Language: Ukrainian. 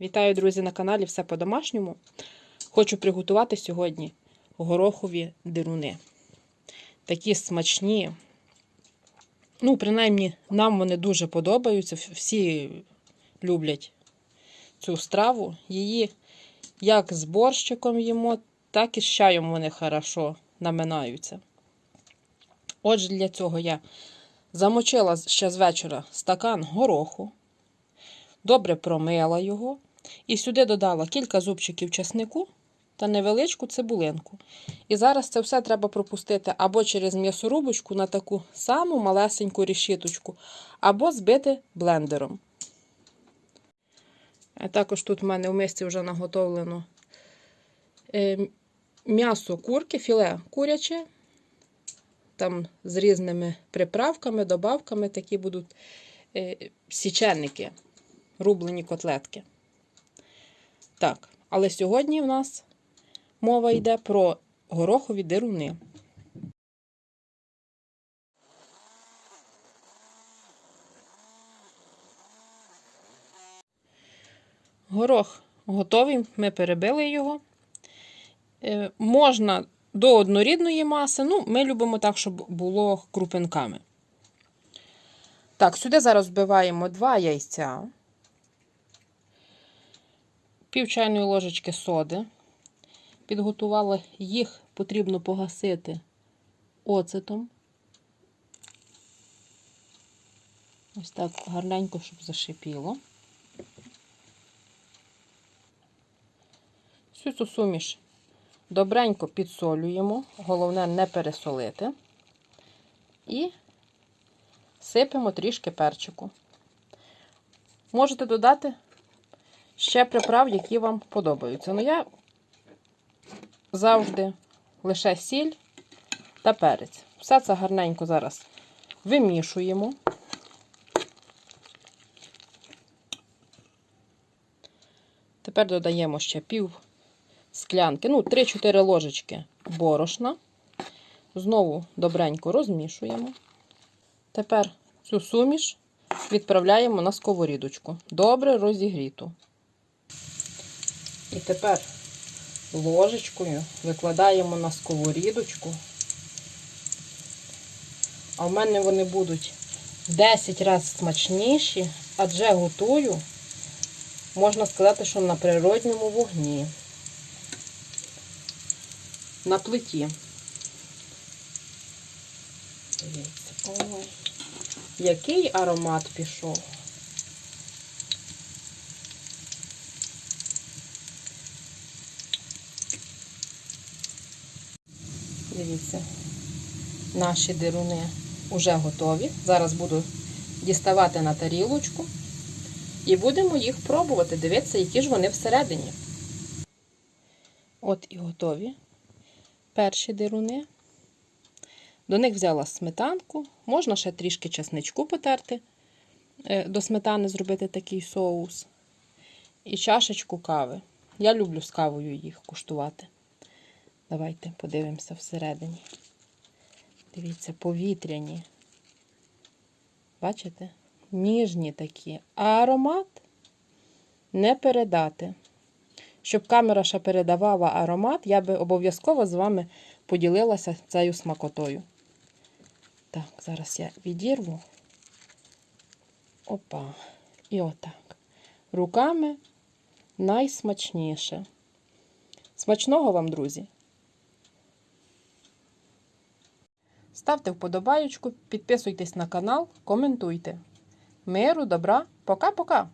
Вітаю, друзі, на каналі Все по-домашньому. Хочу приготувати сьогодні горохові дируни. Такі смачні. Ну, принаймні, нам вони дуже подобаються. Всі люблять цю страву. Її як з борщиком їмо, так і з чаєм вони хорошо наминаються. Отже, для цього я замочила ще з вечора стакан гороху, добре промила його. І сюди додала кілька зубчиків чеснику та невеличку цибулинку. І зараз це все треба пропустити або через м'ясорубочку на таку саму малесеньку рішіточку, або збити блендером. Також тут в мене в мисці вже наготовлено е, м'ясо курки, філе куряче, там з різними приправками, добавками, такі будуть е, січенники, рублені котлетки. Так, але сьогодні в нас мова йде про горохові дируни. Горох готовий, ми перебили його. Е, можна до однорідної маси, ну, ми любимо так, щоб було крупинками. Так, сюди зараз вбиваємо два яйця пів чайної ложечки соди. Підготувала їх, потрібно погасити оцетом. Ось так гарненько, щоб зашипіло. Всю цю суміш добренько підсолюємо, головне не пересолити. І сипемо трішки перчику. Можете додати ще приправ, які вам подобаються. Ну, я завжди лише сіль та перець. Все це гарненько зараз вимішуємо. Тепер додаємо ще пів склянки, ну, 3-4 ложечки борошна. Знову добренько розмішуємо. Тепер цю суміш відправляємо на сковорідочку. Добре розігріту. І тепер ложечкою викладаємо на сковорідочку. А в мене вони будуть 10 разів смачніші, адже готую, можна сказати, що на природньому вогні. На плиті. Ой, який аромат пішов. Дивіться, наші дируни вже готові. Зараз буду діставати на тарілочку і будемо їх пробувати. Дивитися, які ж вони всередині. От і готові перші дируни. До них взяла сметанку, можна ще трішки чесничку потерти, е, до сметани зробити такий соус. І чашечку кави. Я люблю з кавою їх куштувати. Давайте подивимося всередині. Дивіться, повітряні. Бачите? Ніжні такі. А аромат не передати. Щоб камера ще передавала аромат, я би обов'язково з вами поділилася цією смакотою. Так, зараз я відірву. Опа. І отак. Руками найсмачніше. Смачного вам, друзі! Ставте вподобаючку, підписуйтесь на канал, коментуйте. Миру, добра, пока-пока!